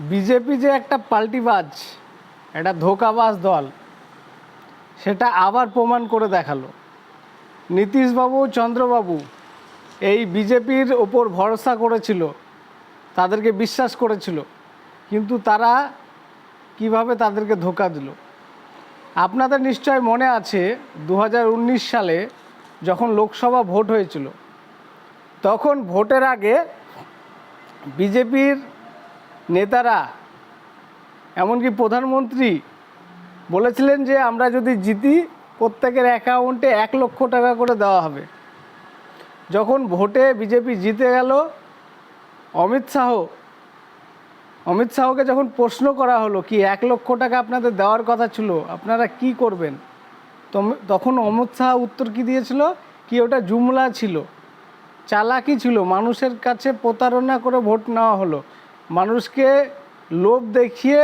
BJP যে একটা পাল্টিবাজ, একটা ধোকাবাজ দল, সেটা আবার প্রমাণ করে দেখাল। নীতিশবাবু, চন্দ্রবাবু এই বিজেপির ওপর ভরসা করেছিল, তাদেরকে বিশ্বাস করেছিল, কিন্তু তারা কীভাবে তাদেরকে ধোকা দিল? আপনাদের নিশ্চয় মনে আছে দু হাজার উনিশ সালে যখন লোকসভা ভোট হয়েছিল, তখন ভোটের আগে বিজেপির নেতারা, এমনকি প্রধানমন্ত্রী বলেছিলেন যে আমরা যদি জিতি, প্রত্যেকের অ্যাকাউন্টে এক লক্ষ টাকা করে দেওয়া হবে। যখন ভোটে বিজেপি জিতে গেল, অমিত শাহ, অমিত শাহকে যখন প্রশ্ন করা হলো কি এক লক্ষ টাকা আপনাদের দেওয়ার কথা ছিল, আপনারা কি করবেন? তখন অমিত শাহ উত্তর কি দিয়েছিল? কি ওটা জুমলা ছিল, চালাকি ছিল, মানুষের কাছে প্রতারণা করে ভোট নেওয়া হলো। মানুষকে লোভ দেখিয়ে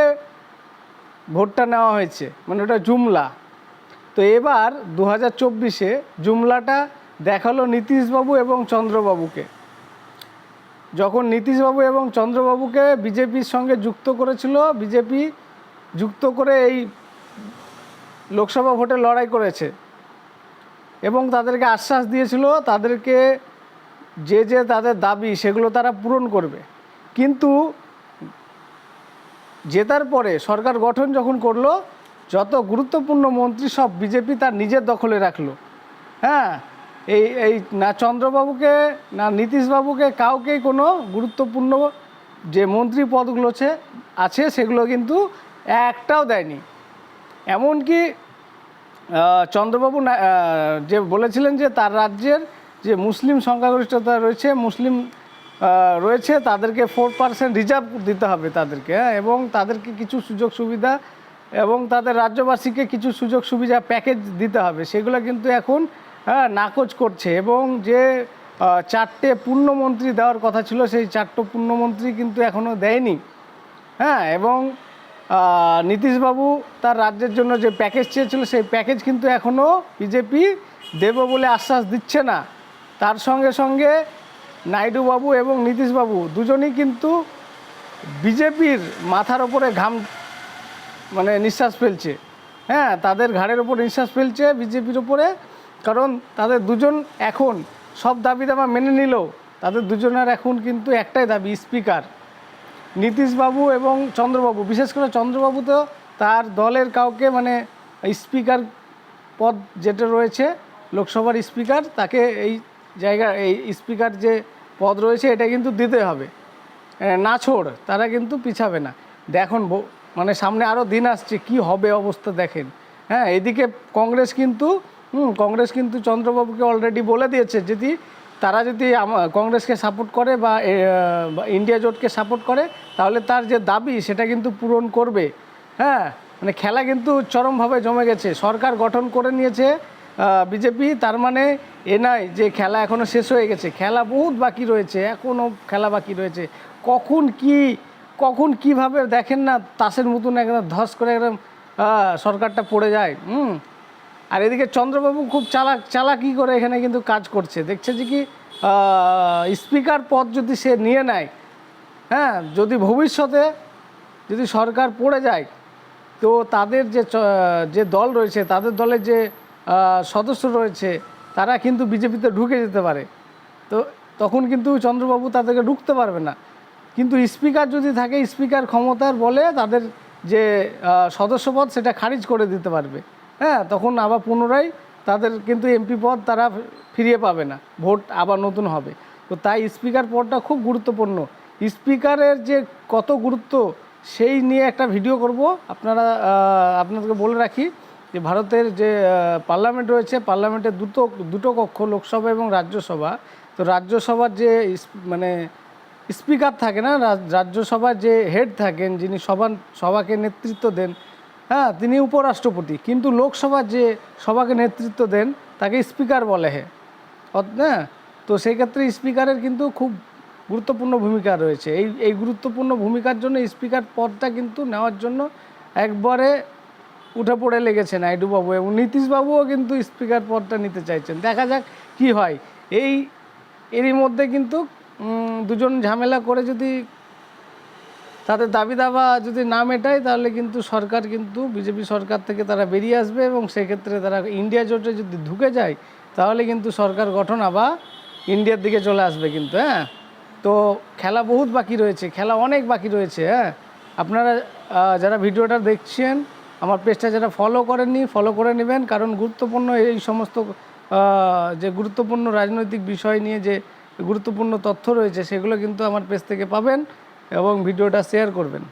ভোটটা নেওয়া হয়েছে মানে ওটা জুমলা। তো এবার দু হাজার চব্বিশে জুমলাটা দেখাল নীতিশবাবু এবং চন্দ্রবাবুকে। যখন নীতিশবাবু এবং চন্দ্রবাবুকে বিজেপির সঙ্গে যুক্ত করেছিল, বিজেপি যুক্ত করে এই লোকসভা ভোটে লড়াই করেছে এবং তাদেরকে আশ্বাস দিয়েছিল, তাদেরকে যে যে তাদের দাবি সেগুলো তারা পূরণ করবে। কিন্তু জেতার পরে সরকার গঠন যখন করল, যত গুরুত্বপূর্ণ মন্ত্রী সব বিজেপি তার নিজের দখলে রাখল। হ্যাঁ এই এই না চন্দ্রবাবুকে, না নীতিশবাবুকে কাউকেই কোনো গুরুত্বপূর্ণ যে মন্ত্রী পদগুলো আছে সেগুলো কিন্তু একটাও দেয়নি। এমনকি চন্দ্রবাবু যে বলেছিলেন যে তার রাজ্যের যে মুসলিম সংখ্যাগরিষ্ঠতা রয়েছে, মুসলিম রয়েছে তাদেরকে ফোর পার্সেন্ট রিজার্ভ দিতে হবে তাদেরকে হ্যাঁ, এবং তাদেরকে কিছু সুযোগ সুবিধা এবং তাদের রাজ্যবাসীকে কিছু সুযোগ সুবিধা প্যাকেজ দিতে হবে। সেগুলো কিন্তু এখন হ্যাঁ নাকচ করছে এবং যে চারটে পূর্ণমন্ত্রী দেওয়ার কথা ছিল সেই চারটে পূর্ণমন্ত্রী কিন্তু এখনও দেয়নি। হ্যাঁ এবং নীতিশবাবু তার রাজ্যের জন্য যে প্যাকেজ চেয়েছিল সেই প্যাকেজ কিন্তু এখনও বিজেপি দেব বলে আশ্বাস দিচ্ছে না। তার সঙ্গে সঙ্গে নাইডুবাবু এবং নীতিশবাবু দুজনেই কিন্তু বিজেপির মাথার ওপরে ঘাম মানে নিঃশ্বাস ফেলছে। হ্যাঁ তাদের ঘাড়ের ওপর নিঃশ্বাস ফেলছে বিজেপির ওপরে, কারণ তাদের দুজন এখন সব দাবি দাবা মেনে নিলেও তাদের দুজনের এখন কিন্তু একটাই দাবি, স্পিকার। নীতিশবাবু এবং চন্দ্রবাবু, বিশেষ করে চন্দ্রবাবু তো তার দলের কাউকে মানে স্পিকার পদ যেটা রয়েছে, লোকসভার স্পিকার, তাকে এই জায়গা এই স্পিকার যে পদ রয়েছে এটা কিন্তু দিতে হবে। না ছোড় তারা কিন্তু পিছাবে না। দেখুন মানে সামনে আরও দিন আসছে কি হবে অবস্থা দেখেন। হ্যাঁ এদিকে কংগ্রেস কিন্তু হুম, কংগ্রেস কিন্তু চন্দ্রবাবুকে অলরেডি বলে দিয়েছে যদি তারা যদি কংগ্রেসকে সাপোর্ট করে বা ইন্ডিয়া জোটকে সাপোর্ট করে তাহলে তার যে দাবি সেটা কিন্তু পূরণ করবে। হ্যাঁ মানে খেলা কিন্তু চরমভাবে জমে গেছে। সরকার গঠন করে নিয়েছে বিজেপি, তার মানে এ নয় যে খেলা এখনও শেষ হয়ে গেছে। খেলা বহুত বাকি রয়েছে এখনও খেলা বাকি রয়েছে। কখন কি, কখন কীভাবে দেখেন না তাসের মতন একদম ধস করে একদম সরকারটা পড়ে যায়, হুম? আর এদিকে চন্দ্রবাবু খুব চালাক, চালাকি করে এখানে কিন্তু কাজ করছে। দেখছে যে কি স্পিকার পদ যদি সে নিয়ে নেয় হ্যাঁ যদি ভবিষ্যতে যদি সরকার পড়ে যায়, তো তাদের যে যে দল রয়েছে, তাদের দলের যে সদস্য রয়েছে, তারা কিন্তু বিজেপিতে ঢুকে যেতে পারে। তো তখন কিন্তু চন্দ্রবাবু তাদেরকে ঢুকতে পারবে না। কিন্তু স্পিকার যদি থাকে, স্পিকার ক্ষমতার বলে তাদের যে সদস্যপদ সেটা খারিজ করে দিতে পারবে। হ্যাঁ তখন আবার পুনরায় তাদের কিন্তু এমপি পদ তারা ফিরিয়ে পাবে না। ভোট আবার নতুন হবে। তো তাই স্পিকার পদটা খুব গুরুত্বপূর্ণ। স্পিকারের যে কত গুরুত্ব, সেই নিয়ে একটা ভিডিও করব। আপনারা আপনাদেরকে বলে রাখি। যে ভারতের যে পার্লামেন্ট রয়েছে পার্লামেন্টের দুটো দুটো কক্ষ, লোকসভা এবং রাজ্যসভা। তো রাজ্যসভার যে মানে স্পিকার থাকে না রাজ্যসভার যে হেড থাকেন, যিনি সভা সভাকে নেতৃত্ব দেন হ্যাঁ তিনি উপরাষ্ট্রপতি। কিন্তু লোকসভার যে সভাকে নেতৃত্ব দেন, তাকে স্পিকার বলে হে। হ্যাঁ তো সেই ক্ষেত্রে স্পিকারের কিন্তু খুব গুরুত্বপূর্ণ ভূমিকা রয়েছে। এই এই গুরুত্বপূর্ণ ভূমিকার জন্য স্পিকার পদটা কিন্তু নেওয়ার জন্য একবারে উঠে পড়ে লেগেছে নাইডুবাবু এবং নীতিশবাবুও কিন্তু স্পিকার পদটা নিতে চাইছেন। দেখা যাক কি হয়। এই, এরই মধ্যে কিন্তু দুজন ঝামেলা করে যদি তাদের দাবি দাবা যদি না মেটায়, তাহলে কিন্তু সরকার কিন্তু, বিজেপি সরকার থেকে তারা বেরিয়ে আসবে এবং সেক্ষেত্রে তারা ইন্ডিয়া জোটে যদি ঢুকে যায়, তাহলে কিন্তু সরকার গঠন আবার ইন্ডিয়ার দিকে চলে আসবে কিন্তু হ্যাঁ? তো খেলা বহুত বাকি রয়েছে। খেলা অনেক বাকি রয়েছে হ্যাঁ? আপনারা যারা ভিডিওটা দেখছেন আমার পেজটা যারা ফলো করেননি ফলো করে নেবেন। কারণ গুরুত্বপূর্ণ এই সমস্ত যে গুরুত্বপূর্ণ রাজনৈতিক বিষয় নিয়ে যে গুরুত্বপূর্ণ তথ্য রয়েছে, সেগুলো কিন্তু আমার পেজ থেকে পাবেন এবং ভিডিওটা শেয়ার করবেন।